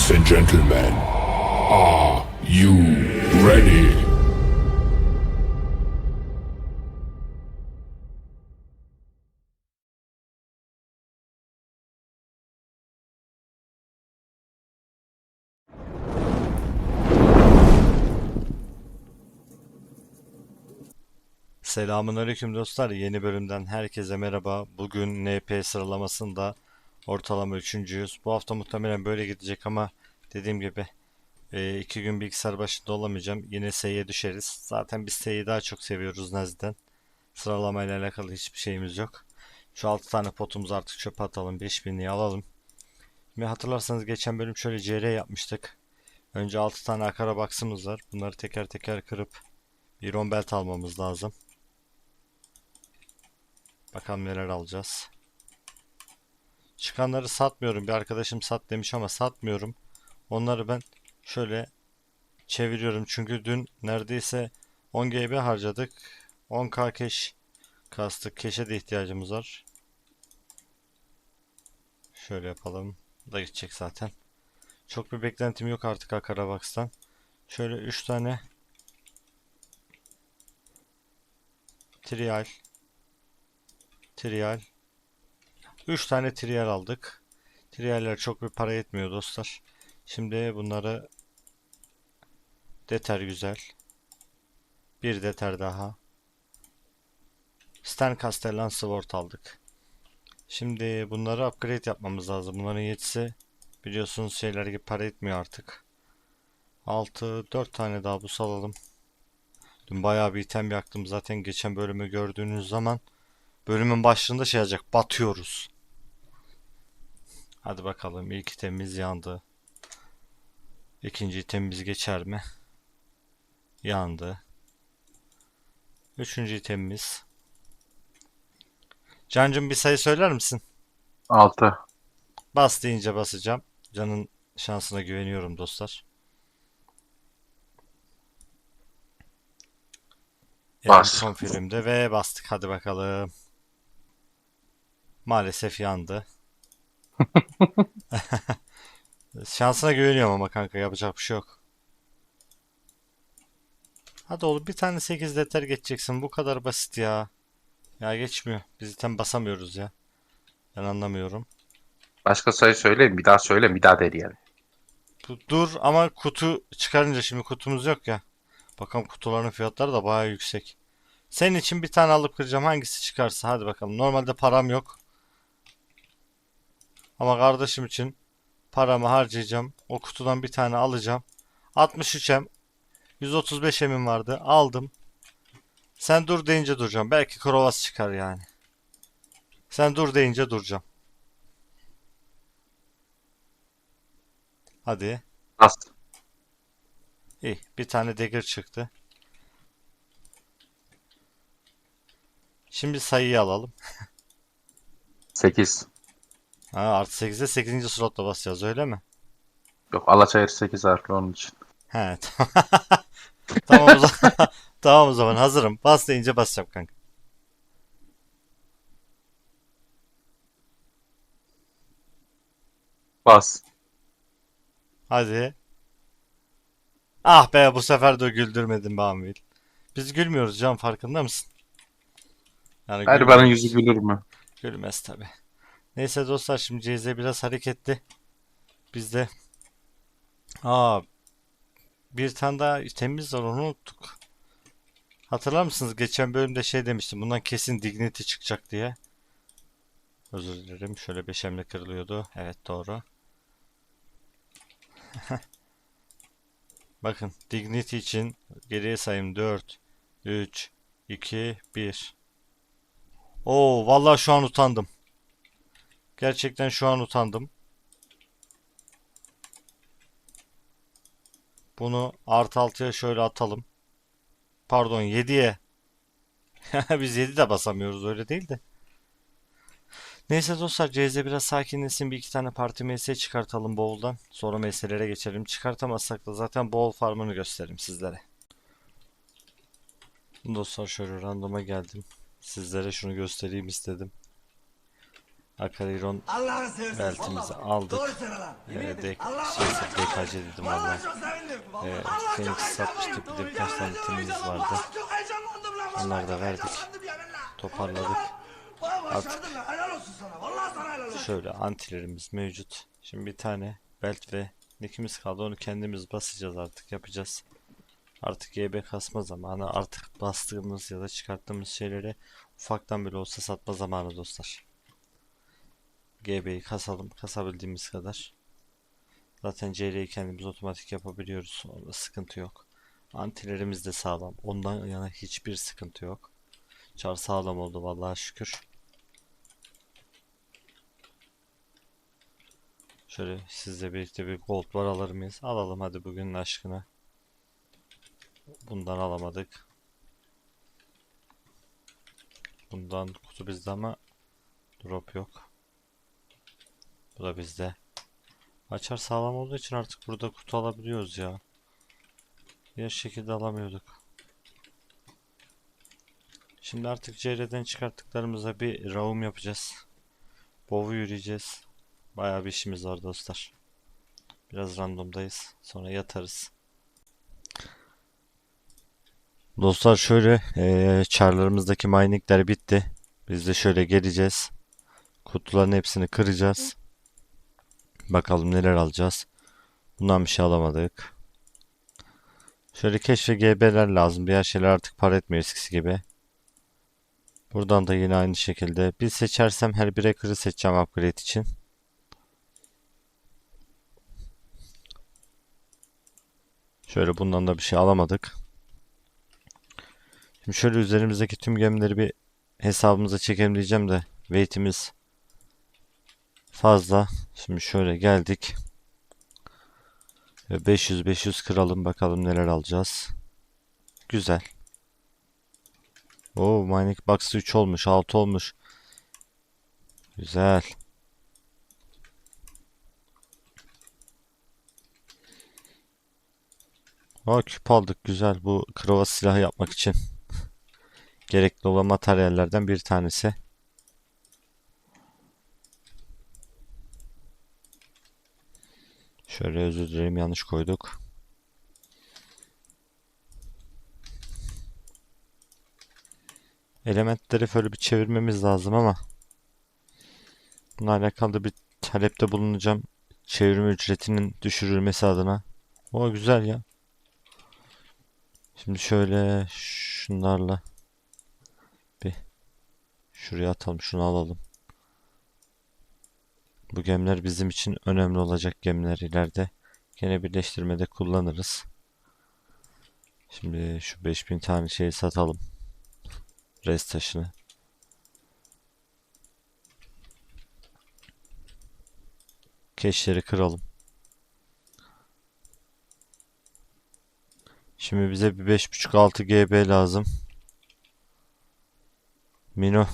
Ladies and gentlemen, are you ready? Selamünaleyküm dostlar. Yeni bölümden herkese merhaba. Bugün NP sıralamasında ortalama üçüncüyüz. Bu hafta muhtemelen böyle gidecek ama dediğim gibi e, iki gün bilgisayar başında olamayacağım. Yine S'ye düşeriz. Zaten biz S'yi daha çok seviyoruz Nazi'den. Sıralamayla alakalı hiçbir şeyimiz yok. Şu 6 tane potumuzu artık çöpe atalım. 5000'liği alalım. Ve hatırlarsanız geçen bölüm şöyle CR yapmıştık. Önce 6 tane akara box'ımız var. Bunları teker teker kırıp bir 10 belt almamız lazım. Bakalım neler alacağız. Çıkanları satmıyorum. Bir arkadaşım sat demiş ama satmıyorum. Onları ben şöyle çeviriyorum. Çünkü dün neredeyse 10 GB harcadık. 10k cash kastık. Cash'e de ihtiyacımız var. Şöyle yapalım. Da gidecek zaten. Çok bir beklentim yok artık Akarabox'tan. Şöyle 3 tane trial Trial. 3 tane trial aldık. Trialler çok bir para etmiyor dostlar. Şimdi bunları deter güzel. Bir deter daha. Stan Castellan Sword aldık. Şimdi bunları upgrade yapmamız lazım. Bunların yetisi biliyorsunuz şeyler gibi para etmiyor artık. 6 4 tane daha bu salalım. Dün bayağı bir item yaktım zaten geçen bölümü gördüğünüz zaman Bölümün başlığında şey yazacak. Batıyoruz. Hadi bakalım. İlk itemimiz yandı. İkinci itemimiz geçer mi? Yandı. Üçüncü itemimiz. Cancım bir sayı söyler misin? 6. Bas deyince basacağım. Canın şansına güveniyorum dostlar. Bas. son filmde ve bastık. Hadi bakalım. Maalesef yandı. Şansına güveniyorum ama kanka yapacak bir şey yok. Hadi oğlum bir tane 8 deter geçeceksin. Bu kadar basit ya. Ya geçmiyor. Biz zaten basamıyoruz ya. Ben anlamıyorum. Başka sayı söyleyeyim. Bir daha söyle. Bir daha deneyelim. Bu- Dur ama kutu çıkarınca şimdi kutumuz yok ya. Bakalım kutuların fiyatları da bayağı yüksek. Senin için bir tane alıp kıracağım. Hangisi çıkarsa hadi bakalım. Normalde param yok. Ama kardeşim için paramı harcayacağım. O kutudan bir tane alacağım. 63M 135M'im vardı. Aldım. Sen dur deyince duracağım. Belki Krovas çıkar yani. Sen dur deyince duracağım. Hadi. Bas. İyi. Bir tane dagger çıktı. Şimdi sayıyı alalım. 8. Ha, artı 8'de 8. slotla basacağız öyle mi? Yok Alaçayır 8 harfli onun için. He tamam. tamam o zaman. tamam o zaman hazırım. Bas deyince basacağım kanka. Bas. Hadi. Ah be bu sefer de güldürmedin be Amil. Biz gülmüyoruz can farkında mısın? Yani Garibanın gülmüyoruz. yüzü gülür mü? Gülmez tabi. Neyse dostlar şimdi CZ biraz hareketli. Biz de Aa bir tane daha itemimiz var onu unuttuk. Hatırlar mısınız? Geçen bölümde şey demiştim. Bundan kesin Dignity çıkacak diye. Özür dilerim. Şöyle beşemle kırılıyordu. Evet doğru. Bakın Dignity için geriye sayayım 4 3 2 1 Oo vallahi şu an utandım. Gerçekten şu an utandım. Bunu artı 6'ya şöyle atalım. Pardon 7'ye. Biz 7 de basamıyoruz öyle değil de. Neyse dostlar CZ biraz sakinleşsin. Bir iki tane parti MS çıkartalım Bowl'dan. Sonra MS'lere geçelim. Çıkartamazsak da zaten Bowl farmını gösteririm sizlere. Dostlar şöyle randoma geldim. Sizlere şunu göstereyim istedim. Seversen. beltimizi aldık. Ee, dek, şey. DKC dedim valla. Ee, Phoenix satmıştık, bir de birkaç tane timimiz vardı. Onları da verdik. Toparladık. Olsun. Şöyle antilerimiz mevcut. Şimdi bir tane belt ve nickimiz kaldı. Onu kendimiz basacağız artık yapacağız. Artık GB kasma zamanı. Artık bastığımız ya da çıkarttığımız şeyleri ufaktan bile olsa satma zamanı dostlar. GB'yi kasalım. Kasabildiğimiz kadar. Zaten CL'yi kendimiz otomatik yapabiliyoruz. Onda sıkıntı yok. Antilerimiz de sağlam. Ondan yana hiçbir sıkıntı yok. Çar sağlam oldu vallahi şükür. Şöyle sizle birlikte bir gold bar alır mıyız? Alalım hadi bugünün aşkına. Bundan alamadık. Bundan kutu bizde ama drop yok. Bu da bizde. Açar sağlam olduğu için artık burada kutu alabiliyoruz ya. Diğer şekilde alamıyorduk. Şimdi artık CR'den çıkarttıklarımıza bir raum yapacağız. Bov'u yürüyeceğiz. Bayağı bir işimiz var dostlar. Biraz randomdayız. Sonra yatarız. Dostlar şöyle eee çarlarımızdaki miningler bitti. Biz de şöyle geleceğiz. Kutuların hepsini kıracağız. Bakalım neler alacağız. Bundan bir şey alamadık. Şöyle keşf ve GB'ler lazım. Diğer şeyler artık para etmiyor eskisi gibi. Buradan da yine aynı şekilde. Bir seçersem her bir hacker'ı seçeceğim upgrade için. Şöyle bundan da bir şey alamadık. Şimdi şöyle üzerimizdeki tüm gemileri bir hesabımıza çekelim diyeceğim de weight'imiz fazla. Şimdi şöyle geldik. 500 500 kıralım bakalım neler alacağız. Güzel. Oo mining box 3 olmuş 6 olmuş. Güzel. Aa küp aldık güzel bu krova silahı yapmak için. Gerekli olan materyallerden bir tanesi. Şöyle özür dilerim yanlış koyduk. Elementleri şöyle bir çevirmemiz lazım ama bununla alakalı bir talepte bulunacağım. Çevirme ücretinin düşürülmesi adına. O güzel ya. Şimdi şöyle şunlarla bir şuraya atalım şunu alalım. Bu gemiler bizim için önemli olacak gemiler ileride. Gene birleştirmede kullanırız. Şimdi şu 5000 tane şeyi satalım. Rest taşını. Keşleri kıralım. Şimdi bize bir 5.5-6 GB lazım. Mino.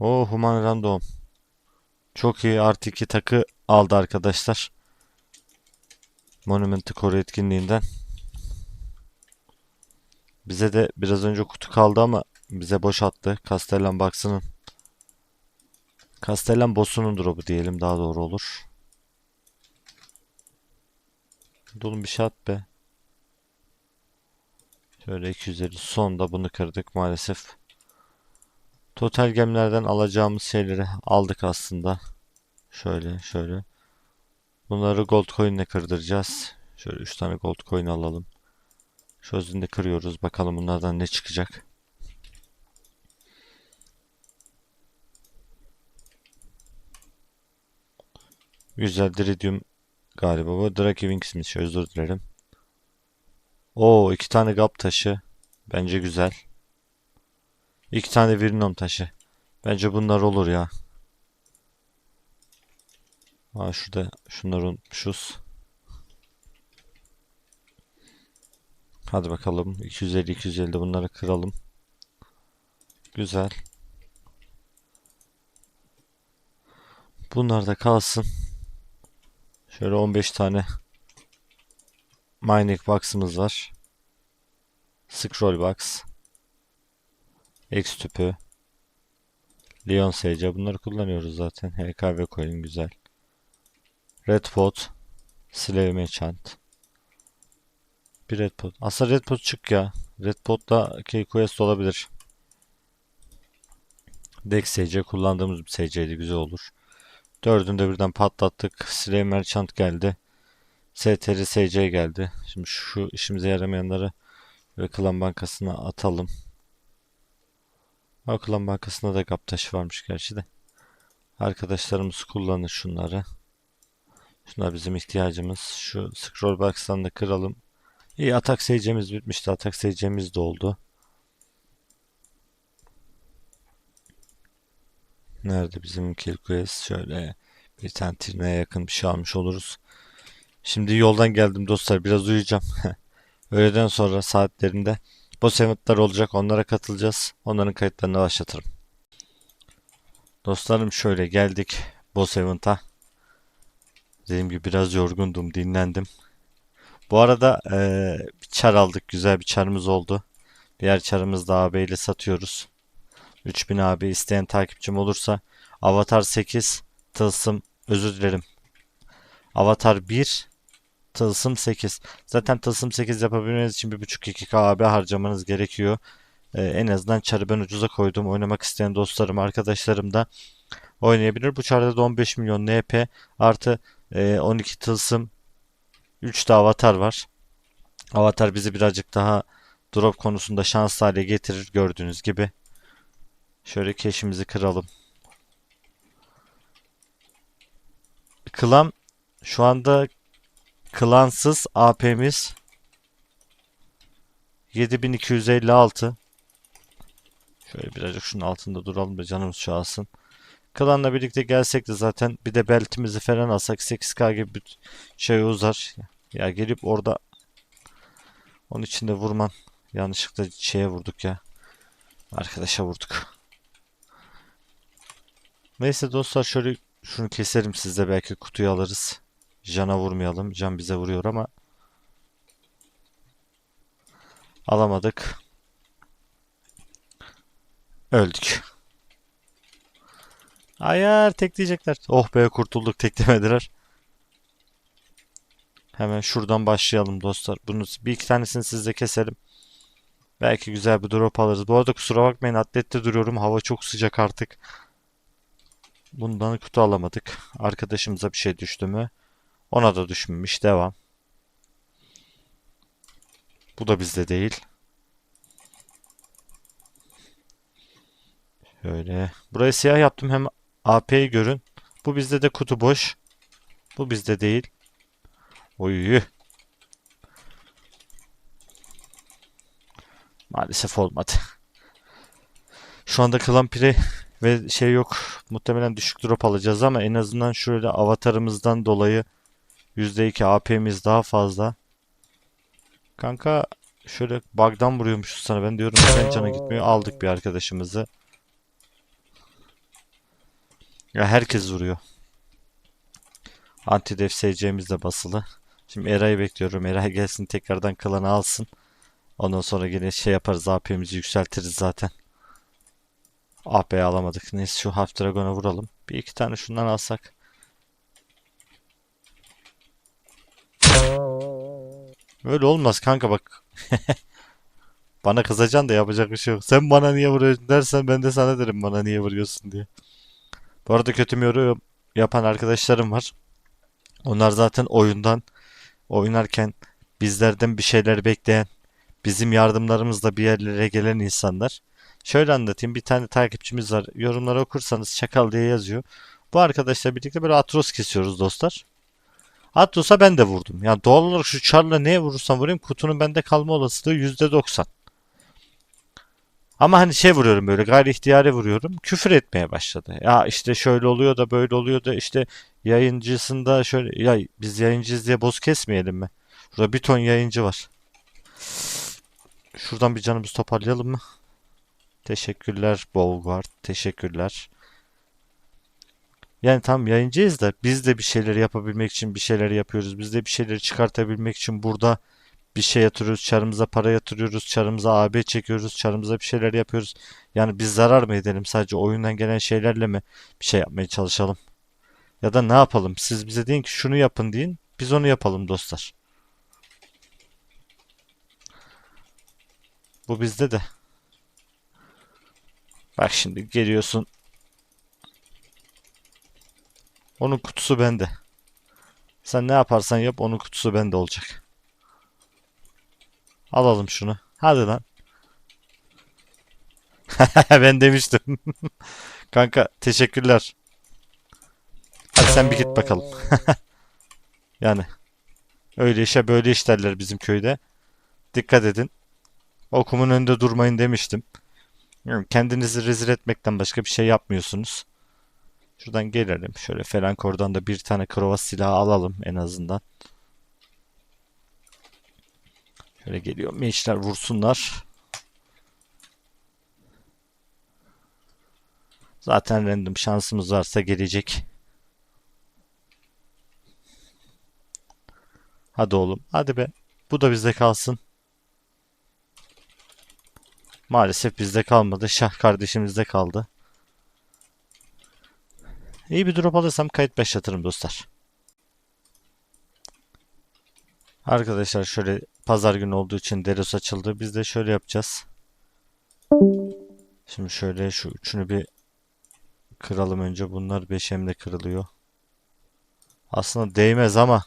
O Human Random. Çok iyi artı 2 takı aldı arkadaşlar. Monument'ı koru etkinliğinden. Bize de biraz önce kutu kaldı ama bize boş attı. Castellan Box'ının Castellan boss'unun drop'u diyelim daha doğru olur. Dolun bir şey at be. Şöyle 250 sonda bunu kırdık maalesef. Total gemilerden alacağımız şeyleri aldık aslında. Şöyle şöyle. Bunları gold coin ile kırdıracağız. Şöyle 3 tane gold coin alalım. Şu özünde kırıyoruz. Bakalım bunlardan ne çıkacak. Güzel Diridium galiba bu. Draki Wings'miş. Özür dilerim. Oo iki tane gap taşı. Bence güzel. İki tane Virnom taşı. Bence bunlar olur ya. Aa şurada şunları unutmuşuz. Hadi bakalım 250 250 de bunları kıralım. Güzel. Bunlar da kalsın. Şöyle 15 tane mining box'ımız var. Scroll box. X tüpü. Leon SC bunları kullanıyoruz zaten. HKV coin güzel. Red Pot. Slave Merchant. Bir Red Pot. Aslında Red Pot çık ya. Red Pot'ta Key Quest olabilir. Dex SC kullandığımız bir SC'ydi güzel olur. Dördünü de birden patlattık. Slave Merchant geldi. STR SC geldi. Şimdi şu işimize yaramayanları ve klan bankasına atalım. O klan bankasında da gap taşı varmış gerçi de. Arkadaşlarımız kullanır şunları. Şunlar bizim ihtiyacımız. Şu scroll box'tan da kıralım. İyi atak seyircimiz bitmişti. Atak seyircimiz de oldu. Nerede bizim kill quest? Şöyle bir tane tirneye yakın bir şey almış oluruz. Şimdi yoldan geldim dostlar. Biraz uyuyacağım. Öğleden sonra saatlerinde boss eventler olacak. Onlara katılacağız. Onların kayıtlarını başlatırım. Dostlarım şöyle geldik boss event'a. Dediğim gibi biraz yorgundum. Dinlendim. Bu arada eee, bir çar aldık. Güzel bir çarımız oldu. Diğer çarımız da AB ile satıyoruz. 3000 AB isteyen takipçim olursa Avatar 8 Tılsım özür dilerim. Avatar 1 Tılsım 8. Zaten Tılsım 8 yapabilmeniz için 1.5-2K AB harcamanız gerekiyor. Ee, en azından çarı ben ucuza koydum. Oynamak isteyen dostlarım, arkadaşlarım da oynayabilir. Bu çarda da 15 milyon NP artı e, 12 Tılsım 3 de Avatar var. Avatar bizi birazcık daha drop konusunda şanslı hale getirir gördüğünüz gibi. Şöyle keşimizi kıralım. Klan şu anda klansız AP'miz 7256. Şöyle birazcık şunun altında duralım da canımız çoğalsın. Klanla birlikte gelsek de zaten bir de beltimizi falan alsak 8K gibi bir şey uzar. Ya gelip orada onun içinde vurman yanlışlıkla şeye vurduk ya. Arkadaşa vurduk. Neyse dostlar şöyle şunu keserim sizde belki kutuyu alırız. Can'a vurmayalım. Can bize vuruyor ama alamadık. Öldük. Hayır tekleyecekler. Oh be kurtulduk teklemediler. Hemen şuradan başlayalım dostlar. Bunu bir iki tanesini sizde keselim. Belki güzel bir drop alırız. Bu arada kusura bakmayın atlette duruyorum. Hava çok sıcak artık. Bundan kutu alamadık. Arkadaşımıza bir şey düştü mü? Ona da düşmemiş. Devam. Bu da bizde değil. Şöyle. Burayı siyah yaptım. Hem AP'yi görün. Bu bizde de kutu boş. Bu bizde değil. Oy. Maalesef olmadı. Şu anda Klan Pire ve şey yok. Muhtemelen düşük drop alacağız ama en azından şöyle avatarımızdan dolayı %2 AP'miz daha fazla. Kanka şöyle bug'dan vuruyormuşuz sana. Ben diyorum sen cana gitmiyor. Aldık bir arkadaşımızı. Ya herkes vuruyor. Antidef SC'miz de basılı. Şimdi Eray'ı bekliyorum. Eray gelsin tekrardan klanı alsın. Ondan sonra yine şey yaparız. AP'mizi yükseltiriz zaten. AP'yi alamadık. Neyse şu Half Dragon'a vuralım. Bir iki tane şundan alsak. Öyle olmaz kanka bak. Bana kızacaksın da yapacak bir şey yok. Sen bana niye vuruyorsun dersen ben de sana derim bana niye vuruyorsun diye. Bu arada kötü yorum yapan arkadaşlarım var. Onlar zaten oyundan oynarken bizlerden bir şeyler bekleyen, bizim yardımlarımızla bir yerlere gelen insanlar. Şöyle anlatayım. Bir tane takipçimiz var. Yorumları okursanız çakal diye yazıyor. Bu arkadaşla birlikte böyle Atros kesiyoruz dostlar. Atros'a ben de vurdum. Yani doğal olarak şu çarla neye vurursam vurayım kutunun bende kalma olasılığı %90. Ama hani şey vuruyorum böyle gayri ihtiyari vuruyorum. Küfür etmeye başladı. Ya işte şöyle oluyor da böyle oluyor da işte yayıncısında şöyle ya biz yayıncıyız diye boz kesmeyelim mi? Şurada bir ton yayıncı var. Şuradan bir canımızı toparlayalım mı? Teşekkürler Bolgard. Teşekkürler. Yani tam yayıncıyız da biz de bir şeyler yapabilmek için bir şeyler yapıyoruz. Biz de bir şeyleri çıkartabilmek için burada bir şey yatırıyoruz, çarımıza para yatırıyoruz, çarımıza AB çekiyoruz, çarımıza bir şeyler yapıyoruz. Yani biz zarar mı edelim? Sadece oyundan gelen şeylerle mi bir şey yapmaya çalışalım? Ya da ne yapalım? Siz bize deyin ki şunu yapın deyin. Biz onu yapalım dostlar. Bu bizde de. Bak şimdi geliyorsun. Onun kutusu bende. Sen ne yaparsan yap onun kutusu bende olacak. Alalım şunu. Hadi lan. Ben demiştim. Kanka teşekkürler. Hadi sen bir git bakalım. Yani öyle işe böyle iş derler bizim köyde. Dikkat edin. Okumun önünde durmayın demiştim. Kendinizi rezil etmekten başka bir şey yapmıyorsunuz. Şuradan gelelim. Şöyle Felankor'dan da bir tane krova silahı alalım en azından. Şöyle geliyor. Meşler vursunlar. Zaten random şansımız varsa gelecek. Hadi oğlum. Hadi be. Bu da bizde kalsın. Maalesef bizde kalmadı. Şah kardeşimizde kaldı. İyi bir drop alırsam kayıt başlatırım dostlar. Arkadaşlar şöyle pazar günü olduğu için Delos açıldı. Biz de şöyle yapacağız. Şimdi şöyle şu üçünü bir kıralım önce. Bunlar 5M'de kırılıyor. Aslında değmez ama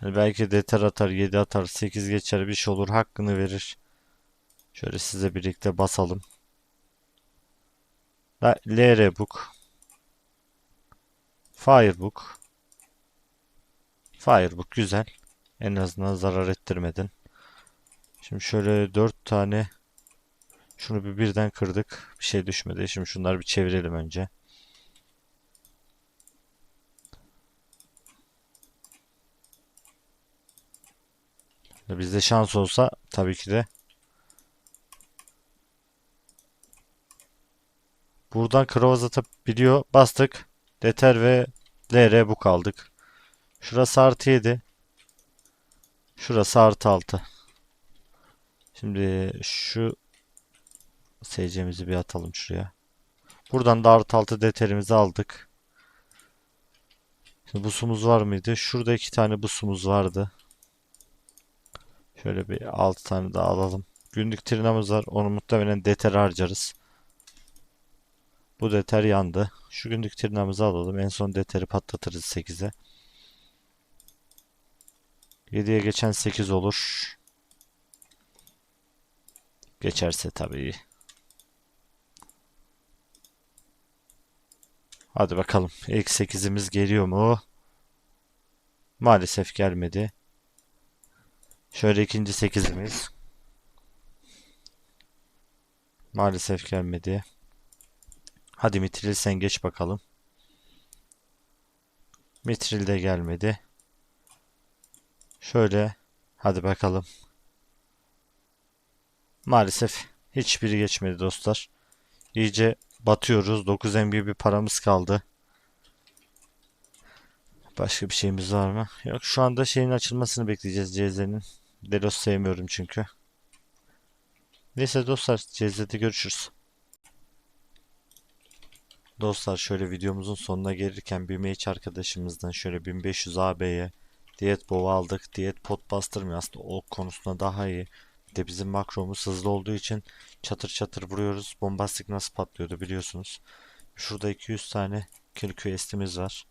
hani belki deter atar, 7 atar, 8 geçer bir şey olur. Hakkını verir. Şöyle size birlikte basalım. LR book. Firebook. Firebook güzel. En azından zarar ettirmedin. Şimdi şöyle 4 tane şunu bir birden kırdık. Bir şey düşmedi. Şimdi şunları bir çevirelim önce. Bizde şans olsa tabii ki de buradan krovaz atabiliyor. Bastık. Deter ve LR bu kaldık. Şurası artı 7. Şurası artı 6. Şimdi şu SC'mizi bir atalım şuraya. Buradan da artı 6 deterimizi aldık. Şimdi busumuz var mıydı? Şurada iki tane busumuz vardı. Şöyle bir 6 tane daha alalım. Günlük trinamız var. Onu muhtemelen deter harcarız. Bu deter yandı. Şu günlük tırnağımızı alalım. En son deteri patlatırız 8'e. 7'ye geçen 8 olur. Geçerse tabii. Hadi bakalım. İlk 8'imiz geliyor mu? Maalesef gelmedi. Şöyle ikinci 8'imiz. Maalesef gelmedi. Hadi Mitril sen geç bakalım. Mitril de gelmedi. Şöyle hadi bakalım. Maalesef hiçbiri geçmedi dostlar. İyice batıyoruz. 9 MB bir paramız kaldı. Başka bir şeyimiz var mı? Yok şu anda şeyin açılmasını bekleyeceğiz CZ'nin. Delos sevmiyorum çünkü. Neyse dostlar CZ'de görüşürüz. Dostlar şöyle videomuzun sonuna gelirken bir mage arkadaşımızdan şöyle 1500 AB'ye diyet bow aldık. Diyet pot bastırmıyor aslında ok konusunda daha iyi. De bizim makromuz hızlı olduğu için çatır çatır vuruyoruz. Bombastik nasıl patlıyordu biliyorsunuz. Şurada 200 tane kill quest'imiz var.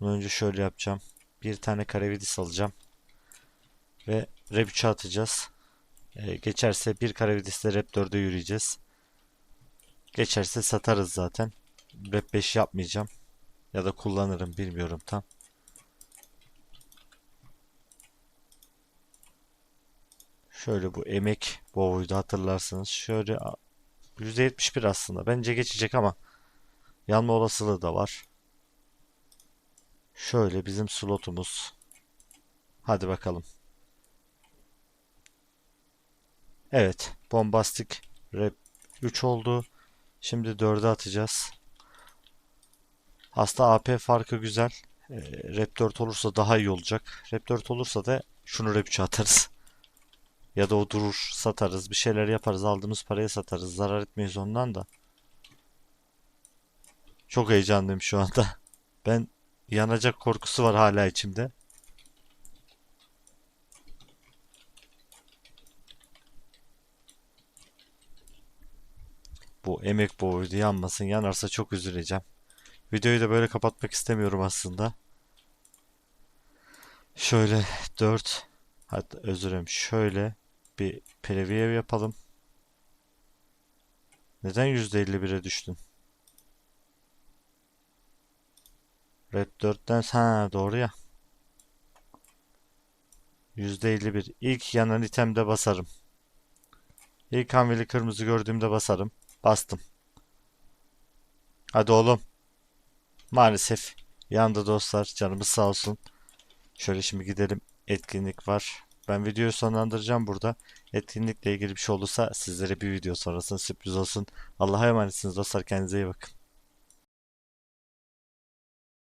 Bunu önce şöyle yapacağım. Bir tane karavidis alacağım. Ve rep 3'e atacağız. Ee, geçerse bir karavidisle rep 4'e yürüyeceğiz. Geçerse satarız zaten. Rap 5 yapmayacağım. Ya da kullanırım bilmiyorum tam. Şöyle bu emek boğuydu hatırlarsınız. Şöyle a- %71 aslında. Bence geçecek ama yanma olasılığı da var. Şöyle bizim slotumuz. Hadi bakalım. Evet. Bombastik rap 3 oldu. Şimdi 4'e atacağız. Aslında AP farkı güzel. Ee, Rap 4 olursa daha iyi olacak. Rap 4 olursa da Şunu repçe atarız. Ya da o durur satarız. Bir şeyler yaparız. Aldığımız paraya satarız. Zarar etmeyiz ondan da. Çok heyecanlıyım şu anda. Ben yanacak korkusu var hala içimde. Bu emek boğuydu yanmasın. Yanarsa çok üzüleceğim. Videoyu da böyle kapatmak istemiyorum aslında. Şöyle 4 hatta özür dilerim şöyle bir preview yapalım. Neden %51'e düştün? Red 4'ten ha doğru ya. %51. İlk yanan itemde basarım. İlk hamleli kırmızı gördüğümde basarım. Bastım. Hadi oğlum. Maalesef yandı dostlar. Canımız sağ olsun. Şöyle şimdi gidelim. Etkinlik var. Ben videoyu sonlandıracağım burada. Etkinlikle ilgili bir şey olursa sizlere bir video sonrasında sürpriz olsun. Allah'a emanetsiniz dostlar. Kendinize iyi bakın.